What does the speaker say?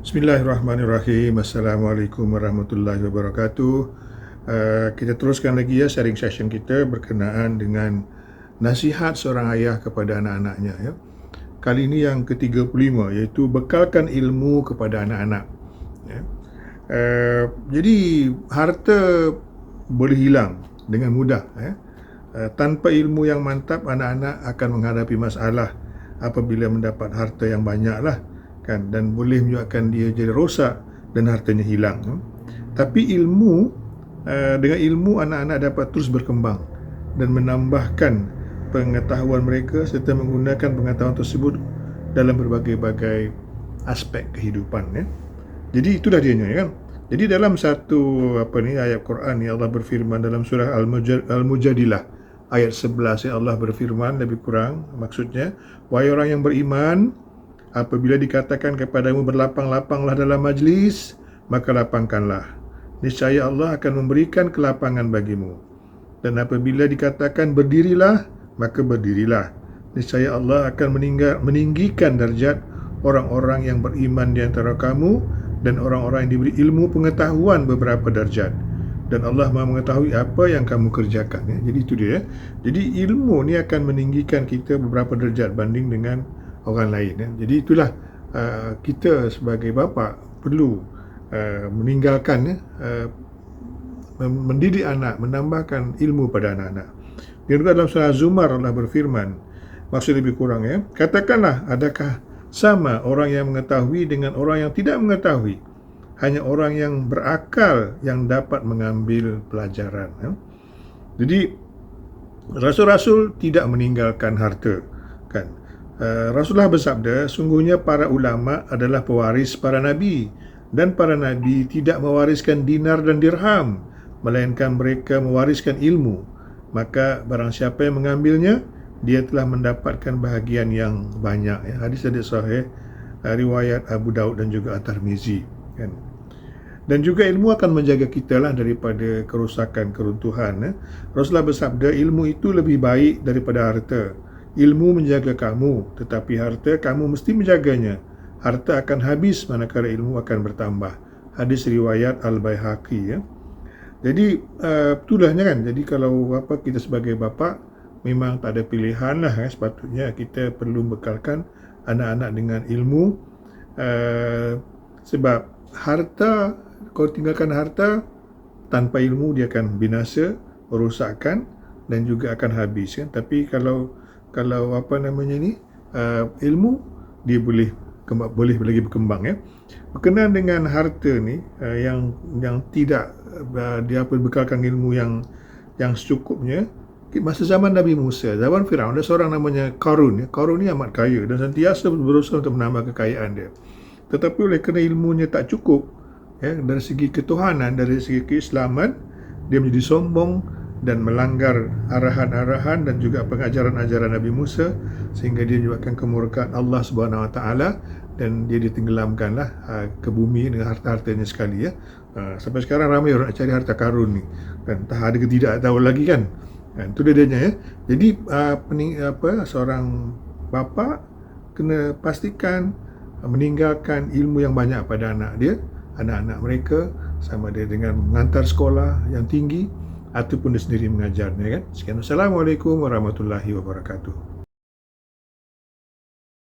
Bismillahirrahmanirrahim. Assalamualaikum warahmatullahi wabarakatuh. Uh, kita teruskan lagi ya sharing session kita berkenaan dengan nasihat seorang ayah kepada anak-anaknya ya. Kali ini yang ke-35 iaitu bekalkan ilmu kepada anak-anak. Ya. Uh, jadi harta boleh hilang dengan mudah ya. Uh, tanpa ilmu yang mantap anak-anak akan menghadapi masalah apabila mendapat harta yang banyaklah. Kan dan boleh menyebabkan dia jadi rosak dan hartanya hilang tapi ilmu uh, dengan ilmu anak-anak dapat terus berkembang dan menambahkan pengetahuan mereka serta menggunakan pengetahuan tersebut dalam berbagai-bagai aspek kehidupan ya. Jadi itulah dianya ya kan. Jadi dalam satu apa ni ayat Quran ni Allah berfirman dalam surah Al-Mujadilah ayat 11 ya Allah berfirman lebih kurang maksudnya wahai orang yang beriman Apabila dikatakan kepadamu berlapang-lapanglah dalam majlis, maka lapangkanlah. Niscaya Allah akan memberikan kelapangan bagimu. Dan apabila dikatakan berdirilah, maka berdirilah. Niscaya Allah akan meninggal, meninggikan darjat orang-orang yang beriman di antara kamu dan orang-orang yang diberi ilmu pengetahuan beberapa darjat. Dan Allah maha mengetahui apa yang kamu kerjakan. Ya. Jadi itu dia. Jadi ilmu ni akan meninggikan kita beberapa darjat banding dengan orang lain ya. Jadi itulah uh, kita sebagai bapa perlu uh, meninggalkan ya, uh, mendidik anak, menambahkan ilmu pada anak-anak. Dia juga dalam surah Zumar Allah berfirman, maksud lebih kurang ya, katakanlah adakah sama orang yang mengetahui dengan orang yang tidak mengetahui? Hanya orang yang berakal yang dapat mengambil pelajaran. Ya. Jadi rasul-rasul tidak meninggalkan harta, kan? Eh, Rasulullah bersabda, sungguhnya para ulama adalah pewaris para nabi dan para nabi tidak mewariskan dinar dan dirham melainkan mereka mewariskan ilmu. Maka barang siapa yang mengambilnya, dia telah mendapatkan bahagian yang banyak. Ya, hadis hadis sahih eh, riwayat Abu Daud dan juga At-Tirmizi kan. Dan juga ilmu akan menjaga kita lah daripada kerusakan, keruntuhan. Ya. Rasulullah bersabda, ilmu itu lebih baik daripada harta. Ilmu menjaga kamu, tetapi harta kamu mesti menjaganya. Harta akan habis manakala ilmu akan bertambah. Hadis riwayat Al-Baihaqi ya. Jadi uh, itulahnya kan. Jadi kalau apa kita sebagai bapa memang tak ada pilihan lah ya. sepatutnya kita perlu bekalkan anak-anak dengan ilmu uh, sebab harta kalau tinggalkan harta tanpa ilmu dia akan binasa, merosakkan dan juga akan habis kan. Tapi kalau kalau apa namanya ni uh, ilmu dia boleh kembang, boleh lagi berkembang ya. Berkenaan dengan harta ni uh, yang yang tidak uh, dia apa bekalkan ilmu yang yang secukupnya masa zaman Nabi Musa zaman Firaun ada seorang namanya Karun ya. Karun ni amat kaya dan sentiasa berusaha untuk menambah kekayaan dia. Tetapi oleh kerana ilmunya tak cukup ya dari segi ketuhanan dari segi keislaman dia menjadi sombong dan melanggar arahan-arahan dan juga pengajaran-ajaran Nabi Musa sehingga dia menyebabkan kemurkaan Allah Subhanahu Wa Taala dan dia ditenggelamkanlah uh, ke bumi dengan harta-hartanya sekali ya. Uh, sampai sekarang ramai orang nak cari harta karun ni. Kan tak ada ke tidak tahu lagi kan. Kan tu dia ya. Jadi pening, apa seorang bapa kena pastikan meninggalkan ilmu yang banyak pada anak dia, anak-anak mereka sama dia dengan mengantar sekolah yang tinggi ataupun dia sendiri mengajarnya kan. Sekian. Assalamualaikum warahmatullahi wabarakatuh.